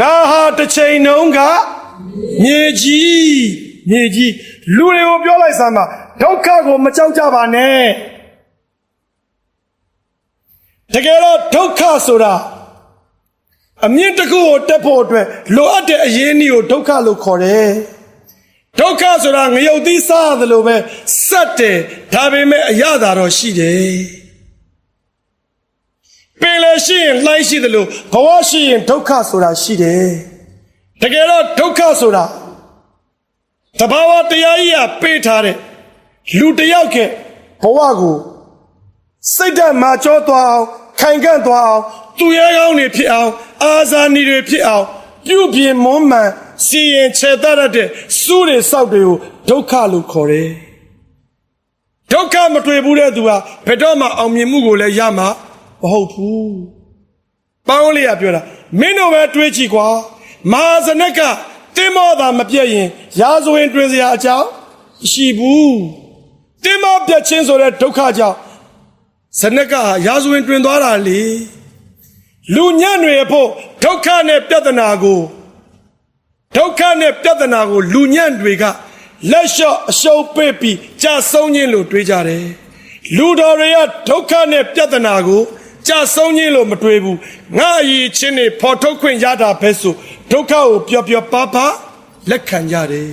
ငါဟာတစ်ချိန်နှုန်းကမြေကြီးမြေကြီးလူတွေကိုပြောလိုက်စမ်းပါဒုက္ခကိုမကြောက်ကြပါနဲ့တကယ်တော့ဒုက္ခဆိုတာအမြင့်တစ်ခုကိုတက်ဖို့အတွက်လိုအပ်တဲ့အရင်းအနှီးကိုဒုက္ခလို့ခေါ်တယ်ဒုက္ခဆိုတာငရုတ်သီးစားရတယ်လို့ပဲစက်တယ်ဒါပေမဲ့အရသာတော့ရှိတယ် ပင်လည်းရှိရင်လှိုင်းရှိတယ်လို့ဘဝရှိရင်ဒုက္ခဆိုတာရှိတယ်တကယ်တော့ဒုက္ခဆိုတာတဘာဝတရားကြီးကပေးထားတဲ့လူတစ်ယောက်ကဘဝကိုစိတ်ဓာတ်မာကျောသွားအောင်ခိုင်ခန့်သွားအောင်သူရဲကောင်းတွေဖြစ်အောင်အာဇာနည်တွေဖြစ်အောင်ပြုပြင်မွမ်းမံစီရင်ချေတတ်တဲ့စုတွေစောက်တွေကိုဒုက္ခလို့ခေါ်တယ်ဒုက္ခမတွေ့ဘူးတဲ့သူဟာဘယ်တော့မှအောင်မြင်မှုကိုလည်းရမှာ မဟုတ်ဘူး။ပေါင်းလေးကပြောတာမင်းတို့ပဲတွေးကြည့်ကွာ။မဟာဇနက်ကတင်းမောသာမပြည့်ရင်ရာဇဝင်တွင်စရာအကြောင်းမရှိဘူး။တင်းမောပြတ်ချင်းဆိုတဲ့ဒုက္ခကြောင့်ဇနက်ကရာဇဝင်တွင်သွားတာလေ။လူညံ့တွေဖို့ဒုက္ခနဲ့ပြဿနာကိုဒုက္ခနဲ့ပြဿနာကို လူညံ့တွေကလက်လျှော့အရှုံးပေးပြီးကြာဆုံးခြင်းလို့တွေးကြတယ်။လူတော်တွေကဒုက္ခနဲ့ပြဿနာကို ကြာဆုံးခြင်းလို့မတွေးဘူး။ငါအရေးချင်းနေဖော်ထုတ်ခွင့်ရတာပဲဆိုဒုက္ခကိုပျော်ပျော်ပါးပါးလက်ခံကြတယ်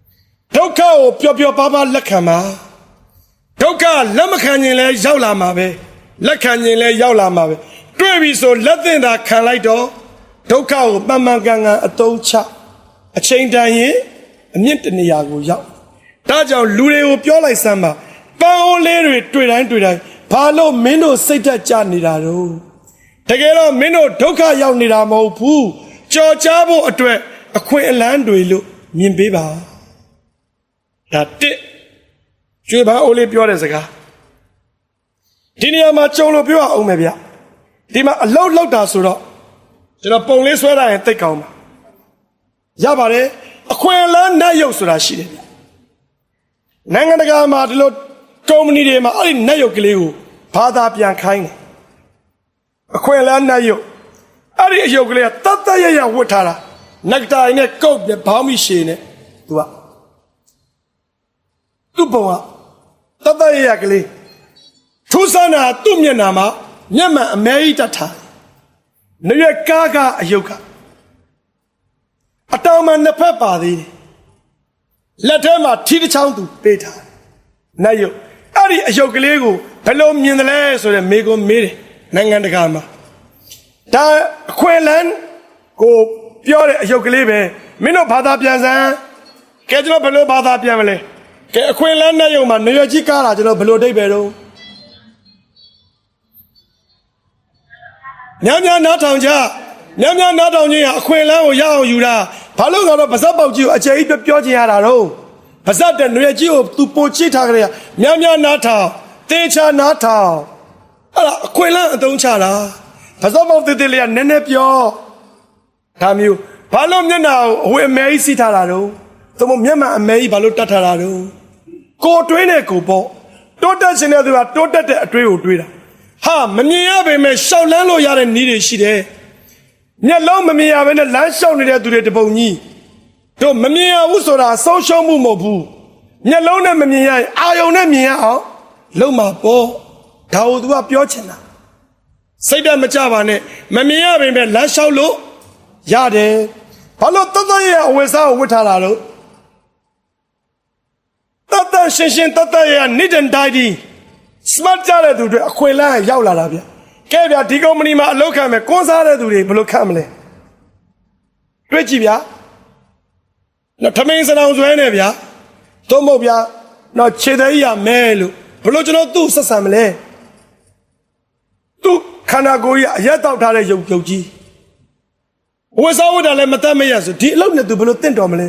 ။ဒုက္ခကိုပျော်ပျော်ပါးပါးလက်ခံပါ။ဒုက္ခလက်မခံရင်လည်းရောက်လာမှာပဲ။လက်ခံရင်လည်းရောက်လာမှာပဲ။တွေ့ပြီဆိုလက်သင့်တာခံလိုက်တော့ဒုက္ခကိုမှန်မှန်ကန်ကန်အသုံးချအချိန်တန်ရင်အမြင့်တနေရာကိုရောက်ဒါကြောင့်လူတွေကိုပြောလိုက်စမ်းပါပန်းအိုးလေးတွေတွေ့တိုင်းတွေ့တိုင်း ဘာလို့မင်းတို့စိတ်သက်ကြနေတာတော့တကယ်တော့မင်းတို့ဒုက္ခရောက်နေတာမဟုတ်ဘူးကြော်ကြားဖို့အတွက်အခွင့်အလန်းတွေလို့မြင်ပေးပါဒါတစ်ကျွေးပန်းအိုးလေးပြောတဲ့စကားဒီနေရာမှာကြုံလို့ပြောအောင်မယ်ဗျဒီမှာအလောက်လောက်တာဆိုတော့ကျွန်တော်ပုံလေးဆွဲတာရင်တိတ်ကောင်းပါရပါတယ်အခွင့်အလမ်းနဲ့ရုပ်ဆိုတာရှိတယ်ဗျနိုင်ငံတကာမှာဒီလိုကုမ္ပဏီတွေမှာအဲ့ဒီနဲ့ရုပ်ကလေးကို ဘာသာပြန်ခိုင်းတယ်အခွင့်အလမ်းနဲ့ရုပ်အဲ့ဒီအယုတ်ကလေးကတတ်တတ်ရရဝတ်ထားတာနက်တိုင်နဲ့ကုတ်နဲ့ဘောင်းမိရှည်နဲ့သူကသူ့ပုံကတတ်တတ်ရရကလေးထူးဆန်းတာသူ့မျက်နှာမှာမျက်မှန်အမဲကြီးတတ်ထားတယ်နေရကားကအယုတ်ကအတောင်မှနှစ်ဖက်ပါသေးတယ်လက်ထဲမှာထီးတစ်ချောင်းသူပေးထားတယ်နတ်ယုတ် အဲ့ဒီအယုတ်ကလေးကိုဘယ်လိုမြင်တယ်လဲဆိုတော့မေကွန်မေးတယ်နိုင်ငံတကာမှာဒါအခွင့်အလန်းကိုပြောတဲ့အယုတ်ကလေးပဲမင်းတို့ဘာသာပြန်စမ်းကဲကျွန်တော်ဘယ်လိုဘာသာပြန်မလဲကဲအခွင့်အလန်းနဲ့ယုံမှာနေရကြီးကားတာကျွန်တော်ဘယ်လိုအဓိပ္ပာယ်တော့ညံ့ညံ့နားထောင်ကြညံ့ညံ့နားထောင်ခြင်းဟာအခွင့်အလန်းကိုရအောင်ယူတာဘာလို့ဆိုတော့ဗဇက်ပေါက်ကြီးကိုအကျယ်ကြီးပြောချင်ရတာတော့ ဗဇက်တဲ့နေရကြီးကိုသူပိုချိထားကြရညံ့ညံ့နားထောင်တေချာနားထောင်အဲ့ဒါအခွင့်အလန်းအသုံးချတာဗဇက်ပေါက်တေးသေးလေးကနည်းနည်းပြောဒါမျိုးဘာလို့မျက်နှာကိုအဝေအမဲကြီးစီးထားတာတော့သို့မဟုတ်မျက်မှန်အမဲကြီးဘာလို့တတ်ထားတာတော့ကိုတွင်းနဲ့ကိုပေါ့တိုးတက်ရှင်တဲ့သူကတိုးတက်တဲ့အတွေးကိုတွေးတာဟာမမြင်ရပေမဲ့ရှောက်လန်းလို့ရတဲ့နည်းတွေရှိတယ်မျက်လုံးမမြင်ရဘဲနဲ့လမ်းလျှောက်နေတဲ့သူတွေတပုံကြီး တို့မမြင်ရဘူးဆိုတာဆုံးရှုံးမှုမဟုတ်ဘူးမျက်လုံးနဲ့မမြင်ရရင်အာယုံနဲ့မြင်ရအောင်လုံးမှာပေါ့ဒါကိုသူကပြောချင်တာစိတ်ဓာတ်မကြပါနဲ့မမြင်ရပေမဲ့လမ်းလျှောက်လို့ရတယ်ဘာလို့တတ်တတ်ရဲ့အဝိစားကိုဝတ်ထားတာလို့တတ်တတ်ရှင်းရှင်းတတ်တတ်ရဲ့နိဒန်တိုင်းဒီ smart ကြတဲ့သူတွေအခွင့်အလမ်းရောက်လာတာဗျကဲဗျဒီကုမ္ပဏီမှာအလုပ်ခံမယ်ကွန်စားတဲ့သူတွေဘယ်လိုခံမလဲတွေ့ကြည့်ဗျာ နော်ထမင်းစနောင်ဆွဲနေဗျာသို့မဟုတ်ဗျာနော်ခြေသေးရမဲလို့ဘယ်လိုကျွန်တော်သူ့ဆက်ဆံမလဲသူ့ခန္ဓာကိုယ်ကြီးအရက်တောက်ထားတဲ့ရုပ်ရုပ်ကြီးဝေစားဝတ်တာလည်းမတတ်မရဆိုဒီအလုပ်နဲ့သူဘယ်လိုတင့်တော်မလဲ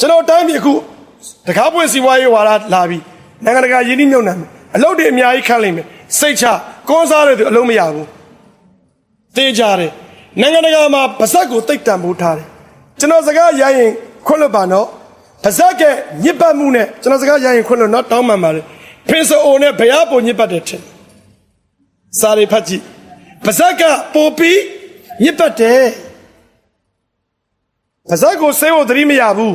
ကျွန်တော်တိုင်းပြည်အခုတကားပွင့်စီဝါရေးဝါလာလာပြီးနိုင်ငံတကာယင်းနှိမ့်ညွန့်နေမယ်အလုပ်တွေအများကြီးခန့်လိမ့်မယ်စိတ်ချကွန်စားတဲ့သူအလုံးမရဘူးသိကြတယ်နိုင်ငံတကာမှာဗဇက်ကိုတိတ်တန်ဖို့ထားတယ်ကျွန်တော်စကားရရင် ခွတ်လို့ပါနော်ဗဇက်ကညစ်ပတ်မှုနဲ့ကျွန်တော်စကားရရင်ခွတ်လို့နော်တောင်းပန်ပါတယ်ဖင်ဆိုအိုနဲ့ဘရားပုံညစ်ပတ်တယ်ထင်စာရိဖတ်ကြည့်ဗဇက်ကပိုပြီးညစ်ပတ်တယ်ပါဇက်ကိုဆေးဖို့သတိမရဘူး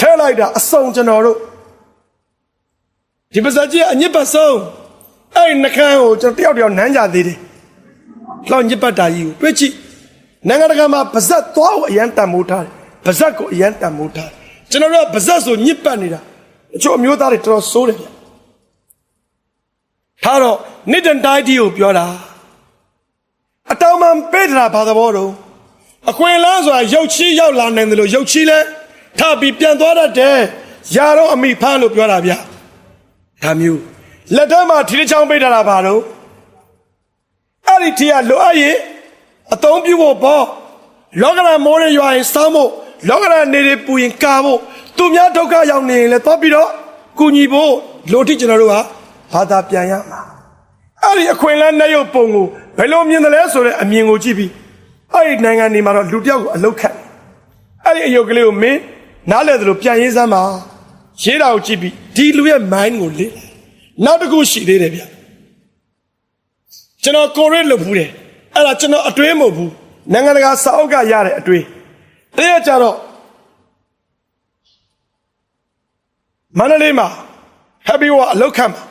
ထဲလိုက်တာအစုံကျွန်တော်တို့ဒီပါဇက်ကြီးကအညစ်ပတ်ဆုံးအဲ့ဒီနှကန်းကိုကျွန်တော်တယောက်တယောက်နမ်းကြသေးတယ်လောက်ညစ်ပတ်တာကြီးကိုတွေ့ကြည့်နိုင်ငံတကာမှာပါဇက်သွားကိုအရန်တန်မိုးထားတယ် ပါဇက်ကိုအရန်တန်မိုးထားတယ်ကျွန်တော်တို့ကပါဇက်ဆိုညစ်ပတ်နေတာအချို့အမျိုးသားတွေတော်တော်ဆိုးတယ်ဗျထားတော့နိဒန်တိုင်းတီကိုပြောတာအတောင်မှန်ပေးတာဘာသဘောတော့အခွင့်အလမ်းဆိုတာရုပ်ချီးရောက်လာနိုင်တယ်လို့ရုပ်ချီးလဲထပ်ပြီးပြန်သွားတတ်တယ်။ယာတော့အမိဖမ်းလို့ပြောတာဗျ။ဒါမျိုးလက်ထဲမှာထီးတစ်ချောင်းပိတ်ထားတာပါတော့အဲ့ဒီထီးကလိုအပ်ရင်အသုံးပြုဖို့ပေါ့လောကရန်မိုးရရွာရင်စောင်းဖို့ လောကရန်နေတွေပူရင်ကာဖို့သူများဒုက္ခရောက်နေရင်လည်းသွားပြီးတော့ကုညီဖို့လိုထိကျွန်တော်တို့ကဘာသာပြန်ရမှာအဲ့ဒီအခွင့်အလမ်းနဲ့ရုပ်ပုံကိုဘယ်လိုမြင်တယ်လဲဆိုတဲ့အမြင်ကိုကြည့်ပြီးအဲ့ဒီနိုင်ငံနေမှာတော့လူတယောက်ကိုအလုတ်ခတ်အဲ့ဒီအယုတ်ကလေးကိုမင်းနားလဲသလိုပြန်ရေးစမ်းပါရေးတာကိုကြည့်ပြီးဒီလူရဲ့ mind ကိုလေ့လာနောက်တစ်ခုရှိသေးတယ်ဗျကျွန်တော်ကိုရစ်လုပ်ဘူးတယ်အဲ့ဒါကျွန်တော်အတွေးမဟုတ်ဘူးနိုင်ငံတကာစာအုပ်ကရတဲ့အတွေး တရက်ကြတော့မန္တလေးမှာ Happy War အလုတ်ခတ်မှာ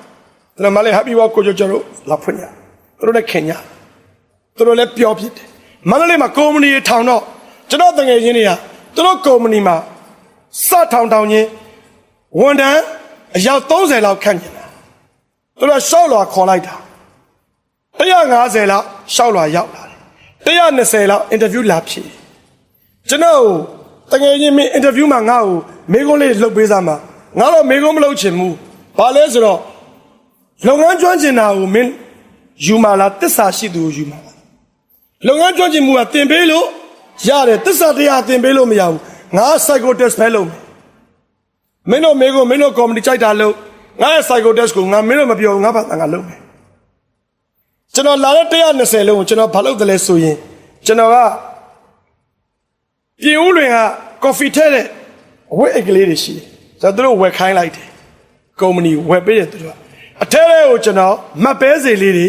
ကျွန်တော်မလေး Happy War ကိုကျော်ကျော်တို့လာဖွင့်ရသူတို့လည်းခင်ရသူတို့လည်းပြောဖြစ်တယ်မန္တလေးမှာကုမ္ပဏီထောင်တော့ကျွန်တော်တငယ်ချင်းတွေကသူတို့ကုမ္ပဏီမှာစထောင်ထောင်ချင်းဝန်ထမ်းအယောက်30လောက်ခန့်ကျင်တာသူတို့ရှောက်လွာခေါ်လိုက်တာ150လောက်ရှောက်လွာရောက်လာတယ်120လောက်အင်တာဗျူးလာဖြေ ကျွန်တော်တငယ်ချင်းမင်းအင်တာဗျူးမှာငါ့ကိုမေးခွန်းလေးလှုပ်ပေးစားမှာငါတော့မေးခွန်းမလုပ်ချင်ဘူးဘာလဲဆိုတော့လုပ်ငန်းကျွမ်းကျင်တာကိုမင်းယူမာလားတစ္ဆာရှိသူကိုယူမာလားလုပ်ငန်းကျွမ်းကျင်မှုကတင်ပေးလို့ရတယ်သစ္စာတရားတင်ပေးလို့မရဘူးငါ psycho test ပဲလုပ်မယ်မင်းတို့မေကိုမင်းတို့ comedy ကြိုက်တာလို့ငါရဲ့ psycho test ကိုငါမင်းတို့မပြောဘူးငါဘာငါလုပ်မယ်ကျွန်တော်လာတဲ့120လုံးကိုကျွန်တော်ဘာလုပ်တယ်လဲဆိုရင်ကျွန်တော်က ပြင်ဦးလွင်က coffee ထဲတဲ့အဝတ်အိတ်ကလေးတွေရှိတယ်ကျွန်တော်တို့ဝယ်ခိုင်းလိုက်တယ်ကုမ္ပဏီဝယ်ပေးတယ်သူတို့ကအထဲထဲကိုကျွန်တော်မတ်ပဲစေလေးတွေ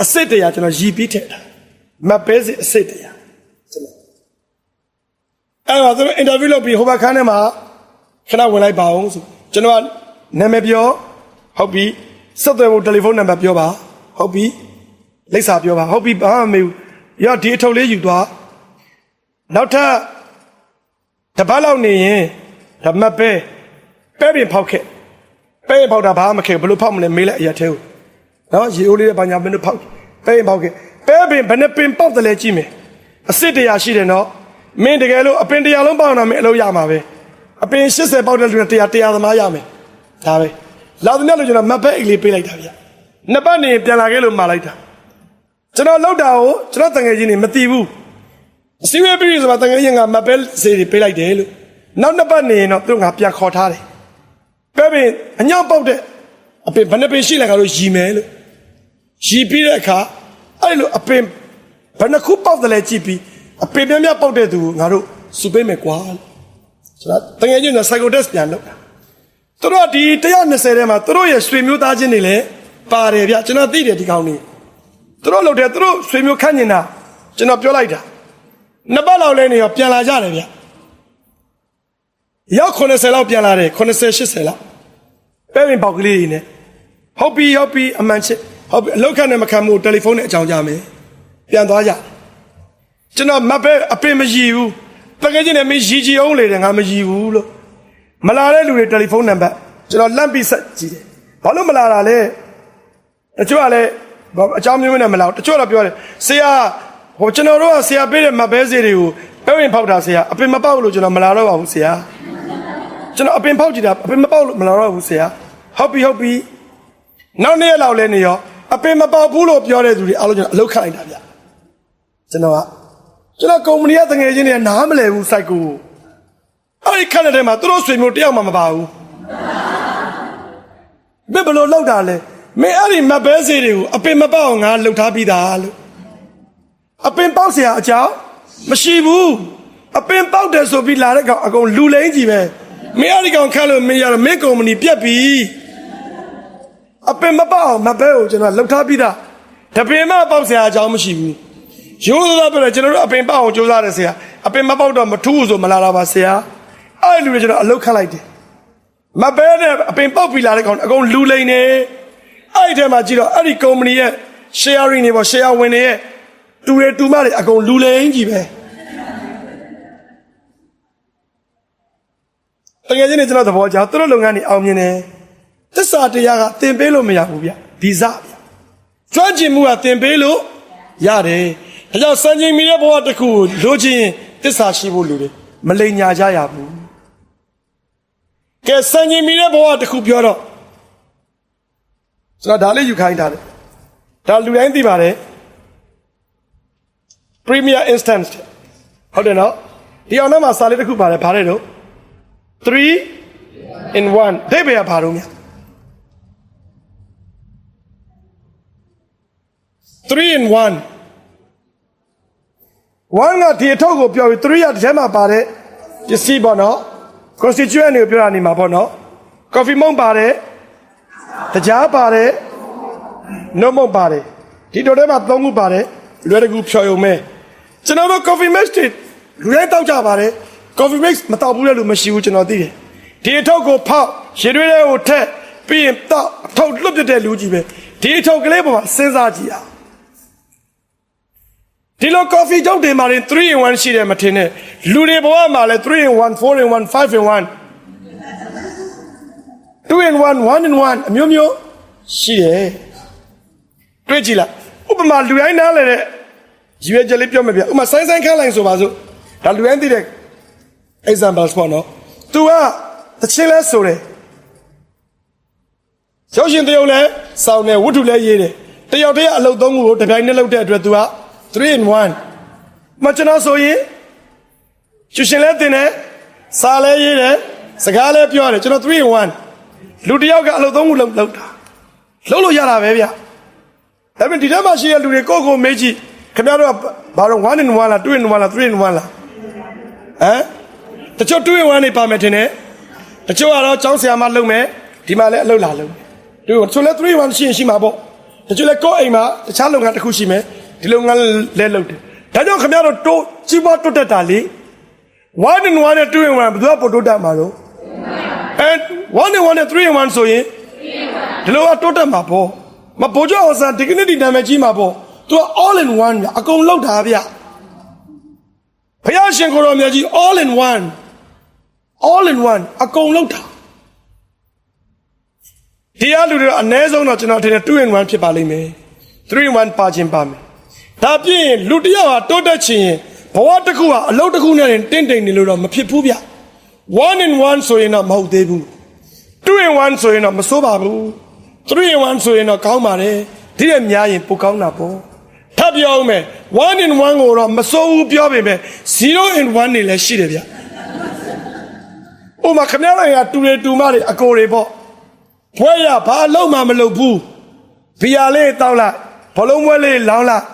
အစ်စ်တရာကျွန်တော်ရီပြီးထည့်တာမတ်ပဲစီအစိတ်တရားကျွန်တော်အဲ့တော့သူတို့အင်တာဗျူးလုပ်ပြီးဟိုဘက်ခန်းထဲမှာခဏဝင်လိုက်ပါအောင်ဆိုကျွန်တော်ကနာမည်ပြောဟုတ်ပြီဆက်သွယ်ဖို့တယ်လီဖုန်းနံပါတ်ပြောပါဟုတ်ပြီလိပ်စာပြောပါဟုတ်ပြီဘာမှမမေးဘူးရောဒီအထုပ်လေးယူသွား နောက်ထပ်တစ်ပတ်လောက်နေရင်ဓမ္မပဲပဲပင်ဖောက်ခဲ့ပဲပင်ဖောက်တာဘာမှမခဲ့ဘယ်လိုဖောက်မလဲမေးလိုက်အရာသေးဘူးနော်ရေအိုးလေးနဲ့ဘာညာမင်းတို့ဖောက်ပဲရင်ဖောက်ခဲ့ပဲပင်ဘယ်နဲ့ပင်ပေါက်တယ်လဲကြည့်မယ်အစ်စ်တရားရှိတယ်နော်မင်းတကယ်လို့အပင်တရားလုံးပေါက်တော့မင်းအလုပ်ရမှာပဲအပင်80ပေါက်တဲ့လူနဲ့တရားတရားသမားရမယ်ဒါပဲလာတဲ့နေ့လို့ကျွန်တော်မတ်ပဲအိတ်လေးပေးလိုက်တာဗျနှစ်ပတ်နေပြန်လာခဲ့လို့မှာလိုက်တာကျွန်တော်လောက်တာကိုကျွန်တော်တငယ်ချင်းတွေမသိဘူး အစည်းအဝေးပြီးဆိုတော့တငယ်ချင်းကမတ်ပဲစေးတွေပေးလိုက်တယ်လို့နောက်နှစ်ပတ်နေရင်တော့သူကငါပြန်ခေါ်ထားတယ်ပဲပင်အညောင်းပေါက်တဲ့အပင်ဘယ်နှပင်ရှိလဲကတော့ရီမယ်လို့ရီပြီးတဲ့အခါအဲ့လိုအပင်ဘယ်နှခုပေါက်တယ်လဲကြည့်ပြီးအပင်များများပေါက်တဲ့သူကိုငါတို့စုပေးမယ်ကွာလို့ဆိုတော့တကယ်ချင်းက psycho test ပြန်လုပ်တာသူတို့ကဒီ120ထဲမှာသူတို့ရဲ့ဆွေမျိုးသားချင်းတွေလည်းပါတယ်ဗျကျွန်တော်သိတယ်ဒီကောင်တွေသူတို့လုပ်တယ်သူတို့ဆွေမျိုးခန့်နေတာကျွန်တော်ပြောလိုက်တာ နှစ်ပတ်လောက်လဲနေရောပြန်လာကြတယ်ဗျရောက်80လောက်ပြန်လာတယ်80 80လောက်ပဲပင်ပေါက်ကလေးတွေနဲ့ဟုတ်ပြီဟုတ်ပြီအမှန်ချစ်ဟုတ်ပြီအလောက်ခနဲ့မခံမို့တယ်လီဖုန်းနဲ့အကြောင်းကြားမယ်ပြန်သွားကြကျွန်တော်မပဲအပင်မရည်ဘူးတကယ်ချင်းနဲ့မင်းရည်ကြည်အောင်လေတယ်ငါမရည်ဘူးလို့မလာတဲ့လူတွေတယ်လီဖုန်းနံပါတ်ကျွန်တော်လန့်ပြီးဆက်ကြည့်တယ်ဘာလို့မလာတာလဲတချို့ကလည်းဘာအကြောင်းမျိုးနဲ့မလာဘူးတချို့ကပြောတယ်ဆရာ ဟိုကျွန်တော်တို့ကဆရာပေးတဲ့မပဲစေးတွေကိုပဲဝင်ဖောက်တာဆရာအပင်မပေါက်လို့ကျွန်တော်မလာတော့ပါဘူးဆရာကျွန်တော်အပင်ဖောက်ကြည့်တာအပင်မပေါက်လို့မလာတော့ဘူးဆရာဟုတ်ပြီဟုတ်ပြီနောက်နေ့ရက်လောက်လဲနေရောအပင်မပေါက်ဘူးလို့ပြောတဲ့သူတွေအားလုံးကျွန်တော်အလုပ်ခတ်လိုက်တာဗျကျွန်တော်ကကျွန်တော်ကုမ္ပဏီကတငယ်ချင်းတွေကနားမလဲဘူးစိုက်ကိုအဲ့ဒီခက်တဲ့ထဲမှာသူတို့ဆွေမျိုးတယောက်မှမပါဘူးဘယ်ဘလို့လောက်တာလဲမင်းအဲ့ဒီမပဲစေးတွေကိုအပင်မပေါက်အောင်ငါလှုပ်ထားပြီးသားလို့ အပင်ပေါက်เสียအကြောင်းမရှိဘူးအပင်ပေါက်တယ်ဆိုပြီးလာတဲ့ကောင်အကုန်လူလိမ့်ကြီးပဲမင်းအဲ့ဒီကောင်ခတ်လို့မင်းရတော့မင်းကုမ္ပဏီပြက်ပြီအပင်မပေါက်အောင်မပဲကိုကျွန်တော်လှုပ်ထားပြီးသားတပင်မပေါက်เสียအကြောင်းမရှိဘူးရိုးသားပြောတယ်ကျွန်တော်တို့အပင်ပေါက်အောင်ကြိုးစားတယ်ဆရာ အပင်မပေါက်တော့မထူးဘူးဆိုမလာတာပါဆရာအဲ့ဒီလူတွေကျွန်တော်အလုတ်ခတ်လိုက်တယ်မပဲနဲ့အပင်ပေါက်ပြီးလာတဲ့ကောင်အကုန်လူလိန်နေအဲ့ဒီထဲမှာကြည့်တော့အဲ့ဒီကုမ္ပဏီရဲ့ sharing တွေပေါ့ share ဝင်တွေရဲ့ တူတွေတူမတွေအကုန်လူလိန်ကြီးပဲတကယ်ချင်းနေကျွန်တော်သဘောကျသူတို့လုပ်ငန်းတွေအောင်မြင်တယ်သစ္စာတရားကသင်ပေးလို့မရဘူးဗျဗီဇဗျကျွမ်းကျင်မှုကသင်ပေးလို့ရတယ်ဒါကြောင့်စံချိန်မီတဲ့ဘဝတစ်ခုကိုလိုချင်ရင်သစ္စာရှိဖို့လိုတယ်မလိမ်ညာကြရဘူးကဲစံချိန်မီတဲ့ဘဝတစ်ခုပြောတော့ကျွန်တော်ဒါလေးယူခိုင်းထားတယ်ဒါလူတိုင်းသိပါတယ် Premier Instance ဟုတ်တယ်နော်ဒီအောင်ထဲမှာစာလေးတစ်ခုပါတယ်ဗါတယ်တော့3 in 1ဒိဗေကဘာလို့မြ3 in 1 1ကဒီအထုပ်ကိုပြောပြီး3ကဒီထဲမှာပါတဲ့ပစ္စည်းပေါ့နော် constituent တွေကိုပြောတာနေမှာပေါ့နော် coffee မုန့်ပါတယ်တကြားပါတယ်နှုတ်မုန့်ပါတယ်ဒီတို့ထဲမှာ၃ခုပါတယ် လွယ်တကူဖြော်ရုံပဲကျွန်တော်တို့ coffee mix တွေလူတိုင်းတောက်ကြပါတယ် coffee mix မတောက်ဘူးလေလို့မရှိဘူးကျွန်တော်သိတယ်ဒီအထုပ်ကိုဖောက်ရေတွေးတွေကိုထက်ပြီးရင်တောက်အထုပ်လွတ်ပြတဲ့လူကြီးပဲဒီအထုပ်ကလေးပေါ်မှာစဉ်းစားကြည့်အောင်ဒီလို coffee ကြောင့်တင်มาရင်3 in 1ရှိတယ်မထင်နဲ့လူတွေဘဝမှာလည်း3 in 1 4 in 1 5 in 1 2 in 1 1 in 1အမျိုးမျိုးရှိတယ်တွေ့ကြည့်လား ဥပမာလူတိုင်းနားလဲတဲ့ရည်ရွယ်ချက်လေးပြောမယ်ဗျဥပမာဆိုင်းဆိုင်းခန်းလိုက်ဆိုပါစို့ဒါလူတိုင်းသိတဲ့ examples ပေါ့နော် तू ကတချင်းလဲဆိုတယ်ရုပ်ရှင်တရုပ်လဲစောင်းတယ်ဝတ္ထုလဲရေးတယ်တယောက်တည်းအလုပ်သုံးခုကိုတစ်ပြိုင်နက်လုပ်တဲ့အတွက် तू က3 in 1မကျွန်တော်ဆိုရင်ရှုရှင်လဲတင်တယ်စာလဲရေးတယ်စကားလဲပြောတယ်ကျွန်တော်3 in 1လူတစ်ယောက်ကအလုပ်သုံးခုလုပ်လုပ်တာလုပ်လို့ရတာပဲဗျ ဒါပေမဲ့ဒီထဲမှာရှိတဲ့လူတွေကိုယ့်ကိုယ်မေးကြည့်ခင်ဗျားတို့ကဘာလို့1 in 1လား2 in 1လား3 in 1လားဟမ်တချို့2 in 1နေပါမယ်ထင်တယ်တချို့ကတော့ចောင်းဆရာမလုပ်မယ်ဒီမှာလည်းအလုပ်လာလုပ်တယ်တချို့လည်း3 in 1ရှိရင်ရှိမှာပေါ့တချို့လည်းကိုယ့်အိမ်မှာတခြားလုပ်ငန်းတစ်ခုရှိမယ်ဒီလုပ်ငန်းလည်းလုပ်တယ်ဒါကြောင့်ခင်ဗျားတို့တိုးကြီးပွားတွတ်တက်တာလေ1 in 1နဲ့2 in 1ဘယ်သူကပို့တိုးတက်မှာတော့အဲ1 in 1နဲ့3 in 1ဆိုရင်ဒီလိုကတိုးတက်မှာပေါ့ မပို့ကြအောင်စံဒီကနေ့ဒီနာမည်ကြီးမှာပေါ့သူက all in one ဗျအကုန်လောက်တာဗျဘုရားရှင်ကိုရောမြတ်ကြီး all in one all in one အကုန်လောက်တာတရားလူတွေတော့အ ਨੇ ဆုံးတော့ကျွန်တော်ထင်တယ်2 in 1ဖြစ်ပါလိမ့်မယ်3 in 1ပါခြင်းပါမယ်ဒါပြည့်ရင်လူတစ်ယောက်ဟာတိုးတက်ချင်ရင်ဘဝတစ်ခုဟာအလုပ်တစ်ခုနဲ့တင့်တိမ်နေလို့တော့မဖြစ်ဘူးဗျ1 in 1ဆိုရင်တော့မဟုတ်သေးဘူး2 in 1ဆိုရင်တော့မစိုးပါဘူး 3 in 1ဆိုရင်တော့ကောင်းပါတယ်ဒီတဲ့များရင်ပိုကောင်းတာပေါ့ထပ်ပြောအောင်မယ်1 in 1ကိုတော့မစိုးဘူးပြောပေမဲ့0 in 1နေလည်းရှိတယ်ဗျဥမာခမရလိုက်ရတူတွေတူမတွေအကိုတွေပေါ့ဘွဲရဘာလုံးမှမလုပ်ဘူးဘီယာလေးတောက်လိုက်ဘလုံးဘွဲလေးလောင်းလိုက်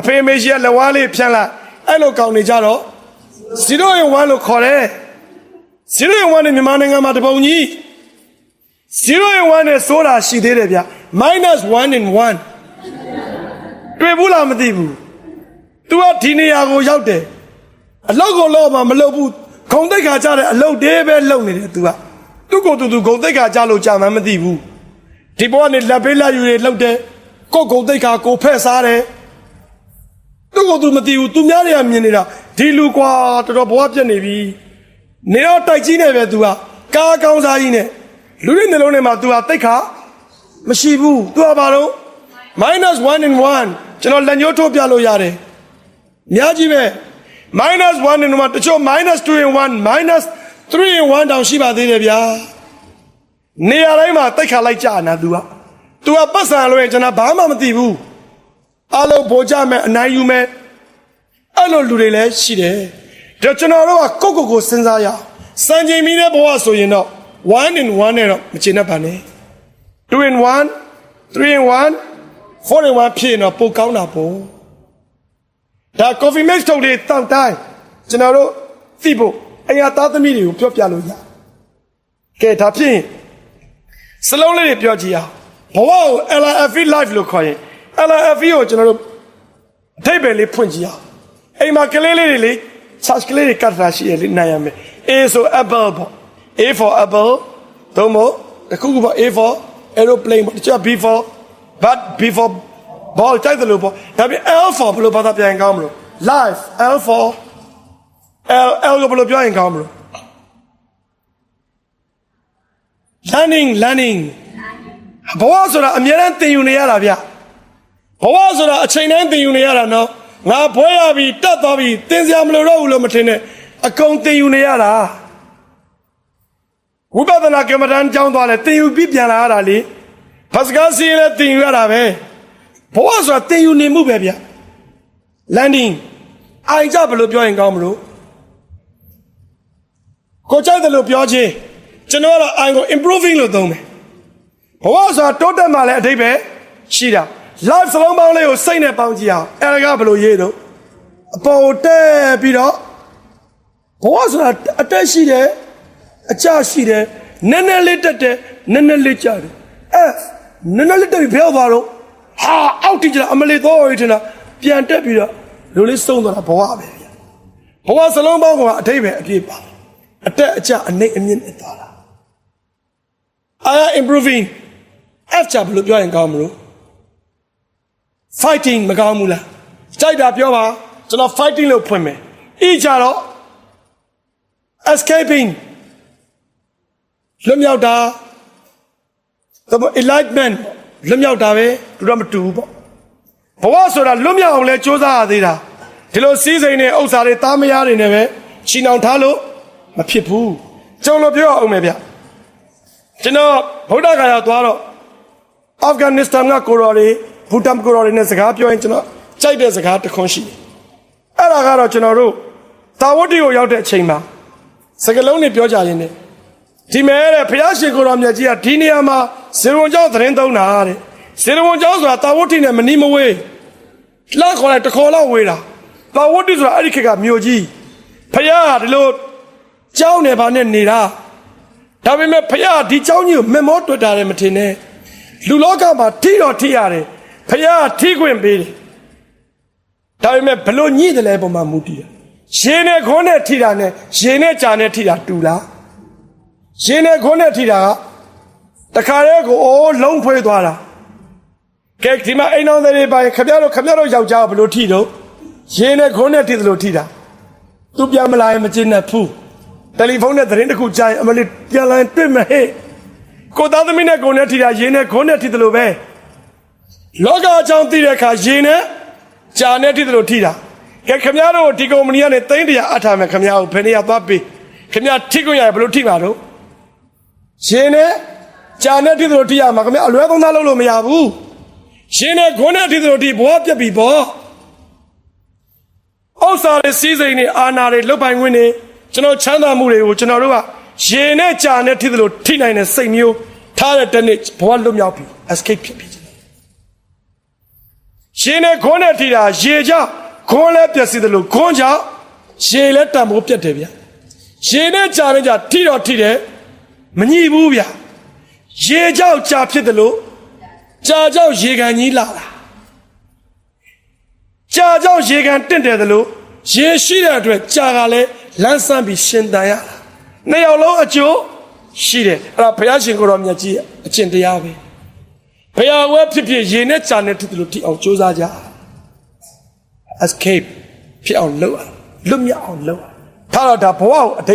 အဖေမေရှိကလက်ဝါးလေးဖြန့်လိုက်အဲ့လိုကောင်းနေကြတော့0 in 1လို့ခေါ်တယ်0 in 1နဲ့မြန်မာနိုင်ငံမှာတပုံကြီး 0 in 1နဲ့ဆိုတာရှိသေးတယ်ဗျ minus 1 in 1တွေ့ဘူးလားမသိဘူး तू ကဒီနေရာကိုရောက်တယ်အလောက်ကိုလောက်မှမလောက်ဘူးဂုံတိတ်ခါကြတဲ့အလောက်တည်းပဲလုံနေတယ် तू ကသူ့ကိုယ်သူသူဂုံတိတ်ခါကြလို့ကြာမှမသိဘူးဒီဘောကနေလက်ပေးလက်ယူတွေလောက်တယ်ကိုယ်ဂုံတိတ်ခါကိုဖက်စားတယ်သူ့ကိုယ်သူမသိဘူးသူများတွေကမြင်နေတာဒီလူကွာတော်တော်ဘဝပြက်နေပြီနေတော့တိုက်ကြီးနေပဲ तू ကကားကောင်းစားကြီးနဲ့ လူတွေနှလုံးထဲမှာ तू ကတိတ်ခါမရှိဘူး तू ကဘာလို့ minus 1 in 1ကျွန်တော်လက်ညှိုးထိုးပြလို့ရတယ်အများကြီးပဲ minus 1 in 1တချို့ minus 2 in 1 minus 3 in 1တောင်ရှိပါသေးတယ်ဗျာနေရာတိုင်းမှာတိတ်ခါလိုက်ကြာနာ तू က तू ကပတ်စံလို့ရင်ကျွန်တော်ဘာမှမသိဘူးအလုံးပိုကြမယ်အနိုင်ယူမယ်အဲ့လိုလူတွေလည်းရှိတယ်ဒါကျွန်တော်တို့ကကိုယ့်ကိုယ်ကိုစဉ်းစားရအောင်စံချိန်မီတဲ့ဘဝဆိုရင်တော့ 1 in 1နဲ့တော့မချင်တတ်ပါနဲ့2 in 1 3 in 1 4 in 1ဖြစ်ရင်တော့ပိုကောင်းတာပေါ့ဒါ coffee mix ထုတ်တွေတောက်တိုင်းကျွန်တော်တို့သိဖို့အရာသားသမီးတွေကိုပြောပြလို့ရကဲဒါဖြစ်ရင်စလုံးလေးတွေပြောကြည့်အောင်ဘဝကို LFE live လို့ခေါ်ရင် LFE ကိုကျွန်တော်တို့အထိပ္ပယ်လေးဖွင့်ကြည့်အောင်အိမ်မှာကလေးလေးတွေလေ search ကလေးတွေကတ်တာရှိရလေနိုင်ရမယ် A ဆို apple ပေါ့ A for apple သုံးဖို့တစ်ခုခုပေါ့ A for aeroplane ပေါ့တချို့ B for but B for ball တိုက်တယ်လို့ပေါ့ဒါပြင် L for ဘယ်လိုဘာသာပြန်ကောင်းမလို့ life L for L L ကိုဘယ်လိုပြောရင်ကောင်းမလို့ learning learning ဘဝဆိုတာအများအားသင်ယူနေရတာဗျဘဝဆိုတာအချိန်တိုင်းသင်ယူနေရတာနော်ငါဘွဲရပြီတတ်သွားပြီသင်စရာမလိုတော့ဘူးလို့မထင်နဲ့အကုန်သင်ယူနေရတာ ဝိပဿနာကမ္မဋ္ဌာန်းကျောင်းသွားလဲသင်ယူပြီးပြန်လာရတာလေဖတ်စကားစီးလဲသင်ယူရတာပဲဘဝဆိုတာသင်ယူနေမှုပဲဗျ landing အိုင်ကြဘယ်လိုပြောရင်ကောင်းမလို့ကိုကြိုက်တယ်လို့ပြောချင်းကျွန်တော်ကတော့ I ကို improving လို့သုံးမယ်ဘဝဆိုတာတိုးတက်မှလည်းအတိတ်ပဲရှိတာ life စလုံးပေါင်းလေးကိုစိတ်နဲ့ပေါင်းကြည့်အောင်အဲဒါကဘယ်လိုရေးတော့အပေါ်တက်ပြီးတော့ဘဝဆိုတာအတက်ရှိတယ် အကျရှိတယ်နည်းနည်းလေးတက်တယ်နည်းနည်းလေးကျတယ်အဲနည်းနည်းလေးတက်ပြီးဘယ်ရောက်သွားတော့ဟာအောက်တိကျတာအမလေးတော့ရထင်တာပြန်တက်ပြီးတော့လိုလေးစုံသွားတာဘဝပဲဗျဘဝစလုံးပေါင်းကအတိတ်ပဲအပြည့်ပါအတက်အကျအနှိမ့်အမြင့်နဲ့သွားတာ I am improving F ချဘယ်လိုပြောရင်ကောင်းမလို့ fighting မကောင်းဘူးလားကြိုက်တာပြောပါကျွန်တော် fighting လို့ဖွင့်မယ် E ချတော့ escaping လွတ်မြောက်တာဒါပေမဲ့ enlightenment လွတ်မြောက်တာပဲတူတော့မတူဘူးပေါ့ဘဝဆိုတာလွတ်မြောက်အောင်လဲစ조사ရသေးတာဒီလိုစီးစိမ်နဲ့ဥစ္စာတွေတားမရတွေနဲ့ပဲချီနှောင်ထားလို့မဖြစ်ဘူးကျုံလို့ပြောအောင်မယ်ဗျကျွန်တော်ဗုဒ္ဓဂါယာသွားတော့အာဖဂန်နစ္စတန်ကကိုရော်တွေဘူတမ်ကိုရော်တွေနဲ့စကားပြောရင်ကျွန်တော်ကြိုက်တဲ့စကားတစ်ခွန်းရှိတယ်အဲ့ဒါကတော့ကျွန်တော်တို့တာဝတ္တိကိုရောက်တဲ့အချိန်မှာစကလုံးတွေပြောကြရင်ね ဒီမဲတဲ့ဘုရားရှင်ကိုတော်မြတ်ကြီးကဒီနေရာမှာဇေရဝန်ကျောင်းသတင်းသုံးတာတဲ့ဇေရဝန်ကျောင်းဆိုတာတာဝတ္တိနဲ့မနီးမဝေးလက်ခေါ်လိုက်တစ်ခေါ်လောက်ဝေးတာတာဝတ္တိဆိုတာအဲ့ဒီခေတ်ကမြို့ကြီးဘုရားကဒီလိုကျောင်းနယ်ဘာနဲ့နေတာဒါပေမဲ့ဘုရားဒီကျောင်းကြီးကိုမမောတွေ့တာလည်းမထင်နဲ့လူလောကမှာထိတော့ထိရတယ်ဘုရားထိခွင့်ပေးတယ်ဒါပေမဲ့ဘလို့ညှိတယ်လဲပုံမှာမူတည်တယ်ရေနဲ့ခွန်းနဲ့ထိတာနဲ့ရေနဲ့ကြာနဲ့ထိတာတူလား ရင်းနဲ့ခွန်းနဲ့ထိတာကတခါတည်းကိုအိုးလုံးဖွေးသွားတာကဲဒီမှာအိမ်တော်တွေပိုင်းခမရတို့ခမရတို့ယောက်ျားကဘယ်လိုထိတော့ရင်းနဲ့ခွန်းနဲ့ထိသလိုထိတာသူပြန်မလာရင်မကျင်းနဲ့ဖူးတယ်လီဖုန်းနဲ့သတင်းတစ်ခုကြားရင်အမလေးပြန်လာရင်တွေ့မဟဲ့ကိုသားသမီးနဲ့ကိုနဲ့ထိတာရင်းနဲ့ခွန်းနဲ့ထိသလိုပဲလောကအကြောင်းသိတဲ့အခါရင်းနဲ့ကြာနဲ့ထိသလိုထိတာကဲခမရတို့ဒီကုမ္ပဏီကနေသိန်းတရာအထားမယ်ခမရကိုဘယ်နေရာသွားပေးခမရထိခွင့်ရရင်ဘယ်လိုထိပါတော့ ရှင်နဲ့ကြာနဲ့တိတို့တိရမှာခင်ဗျအလွဲသုံးသားလုပ်လို့မရဘူးရှင်နဲ့ခွန်းနဲ့တိတို့တိဘဝပြက်ပြီပေါ့ဥစ္စာတွေစီးစိမ်တွေအာနာတွေလုတ်ပိုင်ခွင့်တွေကျွန်တော်ချမ်းသာမှုတွေကိုကျွန်တော်တို့ကရှင်နဲ့ကြာနဲ့တိတို့ထိနိုင်တဲ့စိတ်မျိုးထားတဲ့တနေ့ဘဝလွတ်မြောက်ပြီ escape ဖြစ်ပြီရှင်နဲ့ခွန်းနဲ့ထိတာရေကြောင့်ခွန်းလည်းပြက်စီတယ်လို့ခွန်းကြောင့်ရေလည်းတံမိုးပြက်တယ်ဗျရေနဲ့ကြာနဲ့ကြာထိတော့ထိတယ် မညှိဘူးဗျရေကြောက်ကြာဖြစ်တယ်လို့ကြာကြောက်ရေကန်ကြီးလာတာကြာကြောက်ရေကန်တင့်တယ်တယ်လို့ရေရှိတဲ့အတွက်ကြာကလည်းလန်းဆန်းပြီးရှင်တန်ရတာနှစ်ယောက်လုံးအကျိုးရှိတယ်အဲ့ဒါဘုရားရှင်ကိုယ်တော်မြတ်ကြီးရဲ့အကျင့်တရားပဲဘုရားဝဲဖြစ်ဖြစ်ရေနဲ့ကြာနဲ့ဖြစ်တယ်လို့ထိအောင်ကြိုးစားကြ escape ဖြစ်အောင်လုပ်ရလွတ်မြောက်အောင်လုပ်ရထားတော့ဒါဘဝကိုအတိတ်